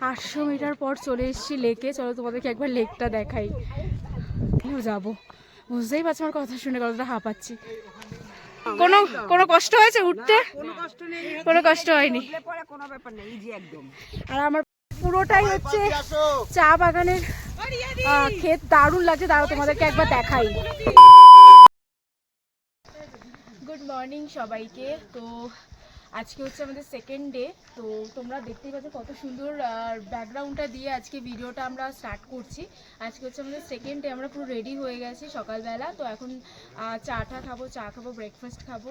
আটশো মিটার পর চলে এসেছি লেকে। চলো তোমাদেরকে একবার লেকটা দেখাই। যাব। বুঝতেই পারছ আমার কথা শুনে কতটা হাঁপাচ্ছি। কোনো কোনো কষ্ট হয়েছে উঠতে? কোনো কষ্ট নেই। কোনো কষ্ট হয়নি। উঠলে পরে কোনো ব্যাপার নেই ইজি একদম। আর আমার পুরোটাই হচ্ছে চা বাগানের ক্ষেত। দারুণ লাগছে দাঁড়াও তোমাদেরকে একবার দেখাই। গুড মর্নিং সবাইকে। তো আজকে হচ্ছে আমাদের সেকেন্ড ডে তো তোমরা দেখতেই পাচ্ছ কত সুন্দর ব্যাকগ্রাউন্ডটা দিয়ে আজকে ভিডিওটা আমরা স্টার্ট করছি। আজকে হচ্ছে আমাদের সেকেন্ড ডে আমরা পুরো রেডি হয়ে গেছি সকালবেলা। তো এখন চা টা খাব, চা খাব ব্রেকফাস্ট খাব।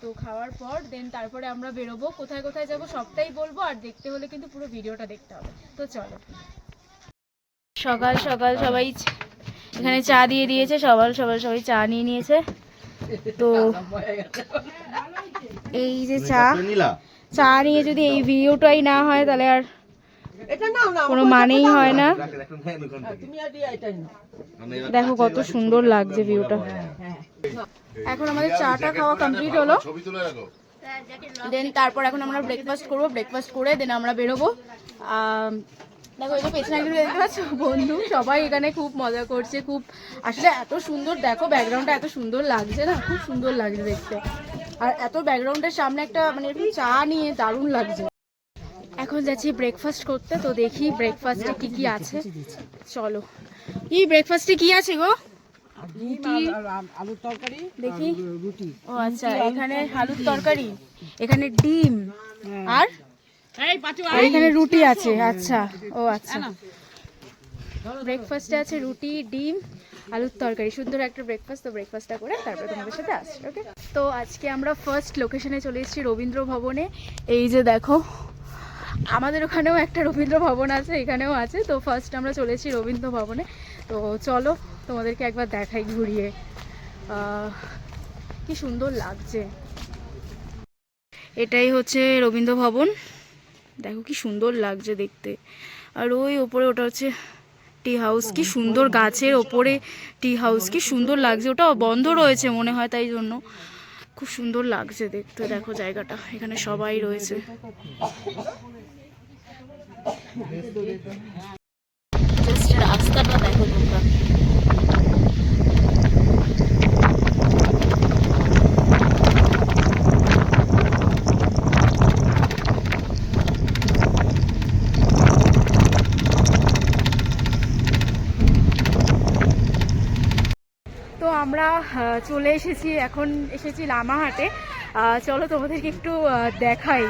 তো খাওয়ার পর দেন তারপরে আমরা বেরোবো। কোথায় কোথায় যাব সবটাই বলব, আর দেখতে হলে কিন্তু পুরো ভিডিওটা দেখতে হবে। তো চলো। সকাল সকাল সবাই এখানে চা দিয়ে দিয়েছে সকাল সকাল সবাই চা নিয়ে নিয়েছে। তো এই যে চা। চা নিয়ে যদি এই ভিডিওটাই না হয় তাহলে আর এটা নাও না কোনো মানেই হয় না। দেখো কত সুন্দর লাগছে ভিউটা। হ্যাঁ এখন আমাদের চাটা খাওয়া কমপ্লিট হলো। দেন তারপর এখন আমরা ব্রেকফাস্ট করব ব্রেকফাস্ট করে দেন আমরা বেরোবো। বন্ধু, সবাই এখানে খুব মজা করছে, খুব আসলে এত সুন্দর, দেখো ব্যাকগ্রাউন্ডটা এত সুন্দর লাগছে না? খুব সুন্দর লাগছে দেখতে। আর এত ব্যাকগ্রাউন্ডের সামনে একটা মানে এরকম চা নিয়ে দারুণ লাগছে। এখন যাচ্ছি ব্রেকফাস্ট করতে, তো দেখি ব্রেকফাস্টে কি কি আছে। চলো। কি ব্রেকফাস্টে কি আছে গো? দেখি। ও আচ্ছা এখানে আলুর তরকারি, এখানে ডিম, আর? এখানে রুটি আছে আচ্ছা ও আচ্ছা। ব্রেকফাস্টে আছে রুটি ডিম আলুর তরকারি। সুন্দর একটা ব্রেকফাস্ট তো ব্রেকফাস্টটা করে তারপরে তোমাদের সাথে আসছি ওকে তো আজকে আমরা ফার্স্ট লোকেশনে চলে এসেছি রবীন্দ্র ভবনে। এই যে দেখো আমাদের ওখানেও একটা রবীন্দ্র ভবন আছে এখানেও আছে। তো ফার্স্ট আমরা চলে এসেছি রবীন্দ্র ভবনে। তো চলো তোমাদেরকে একবার দেখাই ঘুরিয়ে। কি সুন্দর লাগছে। এটাই হচ্ছে রবীন্দ্র ভবন। দেখো কি সুন্দর লাগছে দেখতে। আর ওই ওপরে ওটা হচ্ছে টি হাউস, কি সুন্দর গাছের ওপরে টি হাউস, কি সুন্দর লাগছে। ওটা বন্ধ রয়েছে মনে হয় তাই জন্য। খুব সুন্দর লাগছে দেখতে, দেখো জায়গাটা, এখানে সবাই রয়েছে। রাস্তাটা দেখো তোমরা তো আমরা আহ, চলে এসেছি, এখন এসেছি লামাহাটে। চলো তোমাদেরকে একটু দেখাই।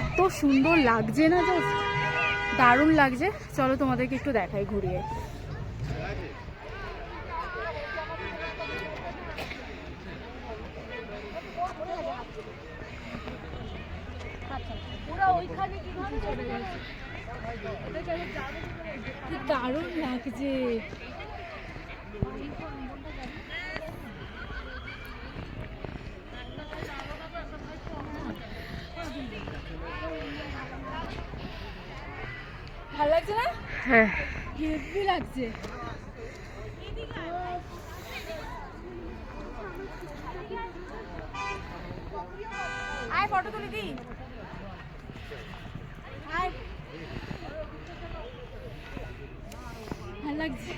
এত সুন্দর লাগছে না জাস্ট? দারুণ লাগছে। চলো তোমাদেরকে একটু দেখাই ঘুরিয়ে। দারুণ লাগছে। ভালো লাগছে না? হ্যাঁ। হেভি লাগছে। আয় ফটো তুলে দি আয়। ভালো লাগছে।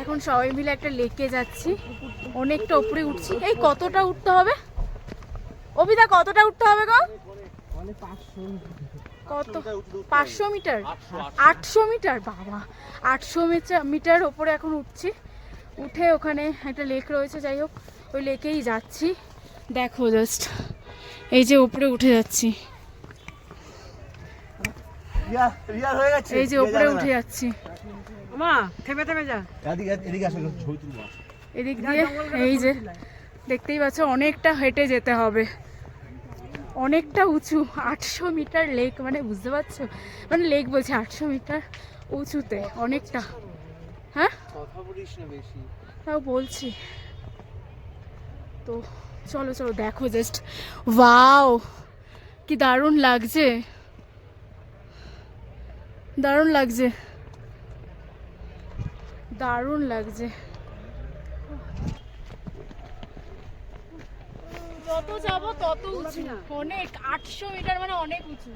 এখন সবাই মিলে একটা লেকে যাচ্ছি। অনেকটা উপরে উঠছি। এই কতটা উঠতে হবে? অভিদা কতটা উঠতে হবে গো? কত? পাঁচশো মিটার? আটশো। মিটার? বাবা। আটশো মিটার মিটার ওপরে এখন উঠছি। উঠে ওখানে একটা লেক রয়েছে যাই হোক ওই লেকেই যাচ্ছি। দেখো জাস্ট এই যে উপরে উঠে যাচ্ছি। এই যে উপরে উঠে যাচ্ছি। মা থেমে থেমে যা। এদিক দিয়ে এই যে দেখতেই পাচ্ছ অনেকটা হেঁটে যেতে হবে। অনেকটা উঁচু, আটশো মিটার লেক মানে বুঝতে পারছ? মানে লেক বলছে, আটশো মিটার উঁচুতে, অনেকটা। হ্যাঁ? তাও বলছি। তো চলো চলো, দেখো জাস্ট ওয়াও কি দারুণ লাগছে। দারুণ লাগছে। দারুণ লাগছে। যত যাব তত উঁচু। অনেক আটশো মিটার মানে অনেক উঁচু।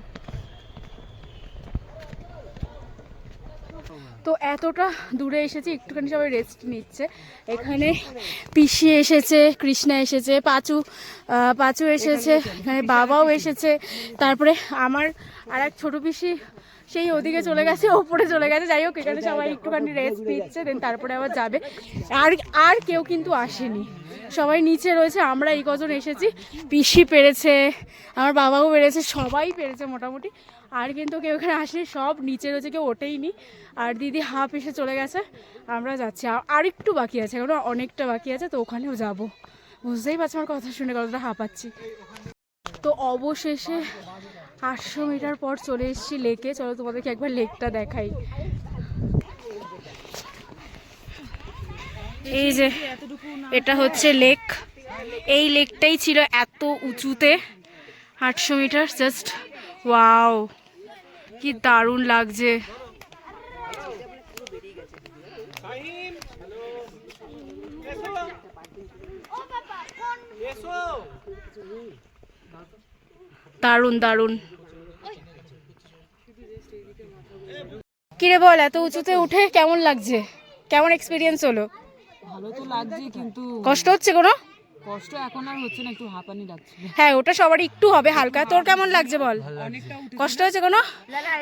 তো এতটা দূরে এসেছি একটুখানি সবাই রেস্ট নিচ্ছে। এখানে পিসি এসেছে কৃষ্ণা এসেছে পাঁচু পাঁচু এসেছে এখানে বাবাও এসেছে। তারপরে আমার আর এক ছোটো পিসি সেই ওদিকে চলে গেছে, ওপরে চলে গেছে। যাই হোক, এখানে সবাই একটুখানি রেস্ট নিচ্ছে দেন তারপরে আবার যাবে। আর আর কেউ কিন্তু আসেনি। সবাই নিচে রয়েছে, আমরা এই কজন এসেছি। পিসি পেরেছে, আমার বাবাও পেরেছে, সবাই পেরেছে মোটামুটি। আর কিন্তু কেউ এখানে আসেনি, সব নিচে রয়েছে, কেউ ওঠেইনি। আর দিদি হাফ এসে চলে গেছে, আমরা যাচ্ছি। আর- একটু বাকি আছে, এখনও অনেকটা বাকি আছে, তো ওখানেও যাব। বুঝতেই পারছি আমার কথা শুনে কতটা হাঁপাচ্ছি। তো অবশেষে আটশো মিটার পর চলে এসেছি লেকে। চলো তোমাদেরকে একবার লেকটা দেখাই। এই যে, এটা হচ্ছে লেক। এই লেকটাই ছিল এত উঁচুতে, আটশো মিটার জাস্ট ওয়াও কি দারুণ লাগছে। দারুণ দারুণ। কিরে বল এত উঁচুতে উঠে কেমন লাগছে? কেমন এক্সপিরিয়েন্স হলো? ভালো তো লাগছে কিন্তু কষ্ট হচ্ছে কোনো? কষ্ট এখন আর হচ্ছে না একটু হাঁপানি লাগছে। হ্যাঁ ওটা সবারই একটু হবে হালকা। তোর কেমন লাগছে বল? কষ্ট হচ্ছে কোনো?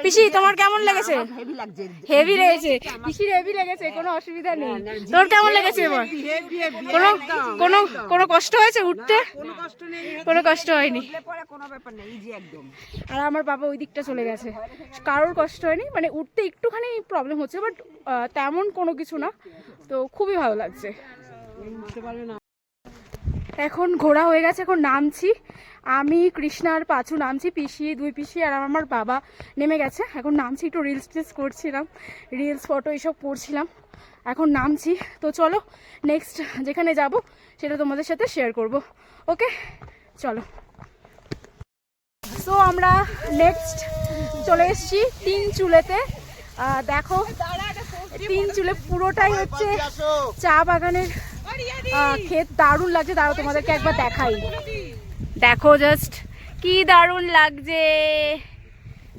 পিসি তোমার কেমন লেগেছে? হেভি লাগছে। হেভি লেগেছে পিসির হেভি লেগেছে কোনো অসুবিধা নেই। তোর কেমন লেগেছে বল? কোনো কোনো কোনো কষ্ট হয়েছে উঠতে? কোনো কষ্ট হয়নি। পরে কোনো ব্যাপার নেই ইজি একদম। আর আমার বাবা ওই দিকটা চলে গেছে। কারোর কষ্ট হয়নি মানে উঠতে একটুখানি প্রবলেম হচ্ছে বাট তেমন কোনো কিছু না। তো খুবই ভালো লাগছে। বুঝতে পারবে না। এখন ঘোরা হয়ে গেছে, এখন নামছি। আমি কৃষ্ণার পাঁচু নামছি, পিসি, দুই পিসি আর আমার বাবা নেমে গেছে। এখন নামছি, একটু রিলস টিলস করছিলাম রিলস ফটো এসব করছিলাম এখন নামছি। তো চলো নেক্সট যেখানে যাব, সেটা তোমাদের সাথে শেয়ার করব। ওকে চলো। সো আমরা নেক্সট চলে এসছি তিন চুলেতে। দেখো, তিন চুলে পুরোটাই হচ্ছে চা বাগানের ক্ষেত দারুণ লাগছে দাঁড়ো তোমাদেরকে একবার দেখাই দেখো জাস্ট কি দারুণ লাগছে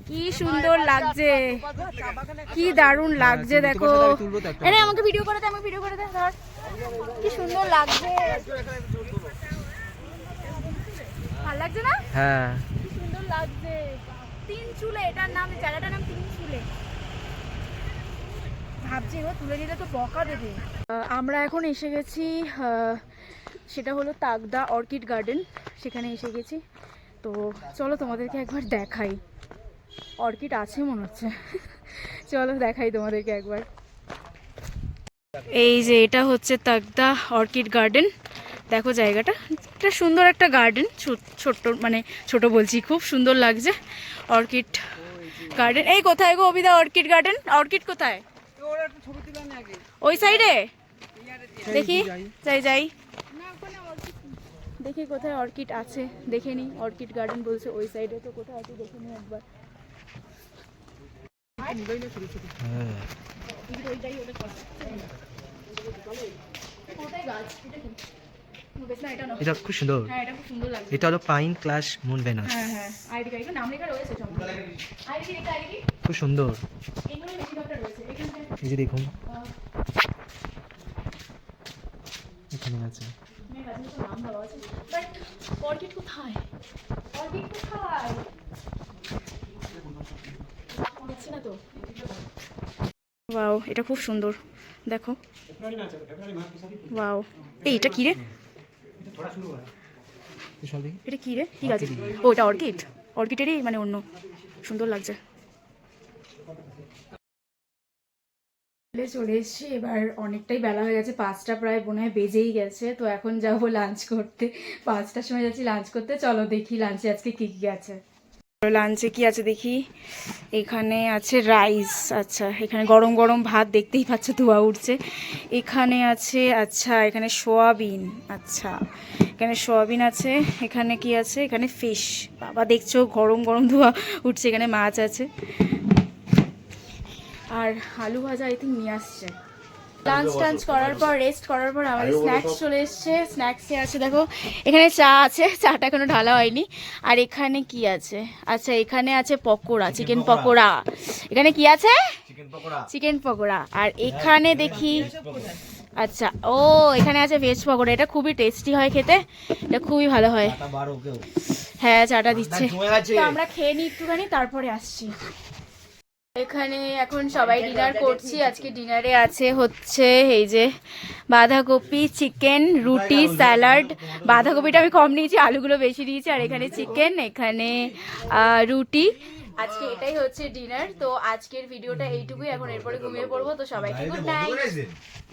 কি সুন্দর লাগছে কি দারুণ লাগছে দেখো এনে আমাকে ভিডিও করে দে আমাকে ভিডিও করে দে ধর কি সুন্দর লাগছে ভালো লাগছে না হ্যাঁ কি সুন্দর লাগছে তিন চুলে এটার নাম জায়গাটার নাম তিন চুলে ভাবছি ও তুলে নিলে তো বকা দেবে আমরা এখন এসে গেছি সেটা হলো তাগদা অর্কিড গার্ডেন সেখানে এসে গেছি। তো চলো তোমাদেরকে একবার দেখাই। অর্কিড আছে মনে হচ্ছে। চলো দেখাই তোমাদেরকে একবার। এই যে এটা হচ্ছে তাগদা অর্কিড গার্ডেন। দেখো জায়গাটা। এটা সুন্দর একটা গার্ডেন। ছোট্ট মানে ছোট বলছি খুব সুন্দর লাগছে। Orchid garden. এই কোথায় গো অবিদা অর্কিড গার্ডেন? অর্কিড কোথায়? একটা ওই সাইডে? দেখি যাই। যাই দেখি কোথায় অর্কিড আছে দেখে নি। অর্কিড গার্ডেন বলছে ওই সাইডে তো কোথায় আছে দেখে নি একবার। এটা কি? বেশ না, এটা না। এটা খুব সুন্দর হ্যাঁ এটা খুব সুন্দর হলো পাইন ক্লাস মুন ভেনাস হ্যাঁ হ্যাঁ খুব সুন্দর। এগুলোই বেশিরভাগটা রয়েছে। এখানে এই যে দেখুন। এখানে আছে। ওয়াও এটা খুব সুন্দর। দেখো। ওয়াও এই, এটা কি রে? এটা কি রে? ঠিক আছে। ও, এটা অর্কিড। অর্কিডেরই মানে অন্য। সুন্দর লাগছে। চলে এসেছি, এবার অনেকটাই বেলা হয়ে গেছে, পাঁচটা প্রায় মনে হয় বেজেই গেছে, তো এখন যাব লাঞ্চ করতে। পাঁচটার সময় যাচ্ছি লাঞ্চ করতে, চলো দেখি লাঞ্চে আজকে কি কি আছে। লাঞ্চে কি আছে দেখি? এখানে আছে রাইস আচ্ছা এখানে গরম গরম ভাত দেখতেই পাচ্ছ ধোয়া উঠছে। এখানে আছে আচ্ছা এখানে সোয়াবিন আচ্ছা এখানে সোয়াবিন আছে, এখানে কি আছে? এখানে ফিশ বাবা দেখছ, গরম গরম ধোয়া উঠছে, এখানে মাছ আছে। আর আলু ভাজা আই থিঙ্ক নিয়ে আসছে। লাঞ্চ টাঞ্চ করার পর রেস্ট করার পর আমাদের স্ন্যাক্স চলে এসছে। স্ন্যাক্সে আছে দেখো এখানে চা আছে চাটা এখনও ঢালা হয়নি। আর এখানে কি আছে? আচ্ছা এখানে আছে পকোড়া চিকেন পকোড়া। এখানে কি আছে? চিকেন পকোড়া। আর এখানে দেখি আচ্ছা ও এখানে আছে ভেজ পকোড়া। এটা খুবই টেস্টি হয় খেতে। এটা খুবই ভালো হয়। হ্যাঁ চাটা দিচ্ছে। আমরা খেয়ে নিই একটুখানি তারপরে আসছি। এখানে এখন সবাই ডিনার করছি। আজকে ডিনারে আছে হচ্ছে এই যে বাঁধাকপি চিকেন রুটি স্যালাড বাঁধাকপিটা আমি কম নিয়েছি আলুগুলো বেশি নিয়েছি আর এখানে চিকেন এখানে রুটি। আজকে এটাই হচ্ছে ডিনার তো আজকের ভিডিওটা এইটুকুই। এখন এরপরে ঘুমিয়ে পড়ব। তো সবাইকে গুড নাইট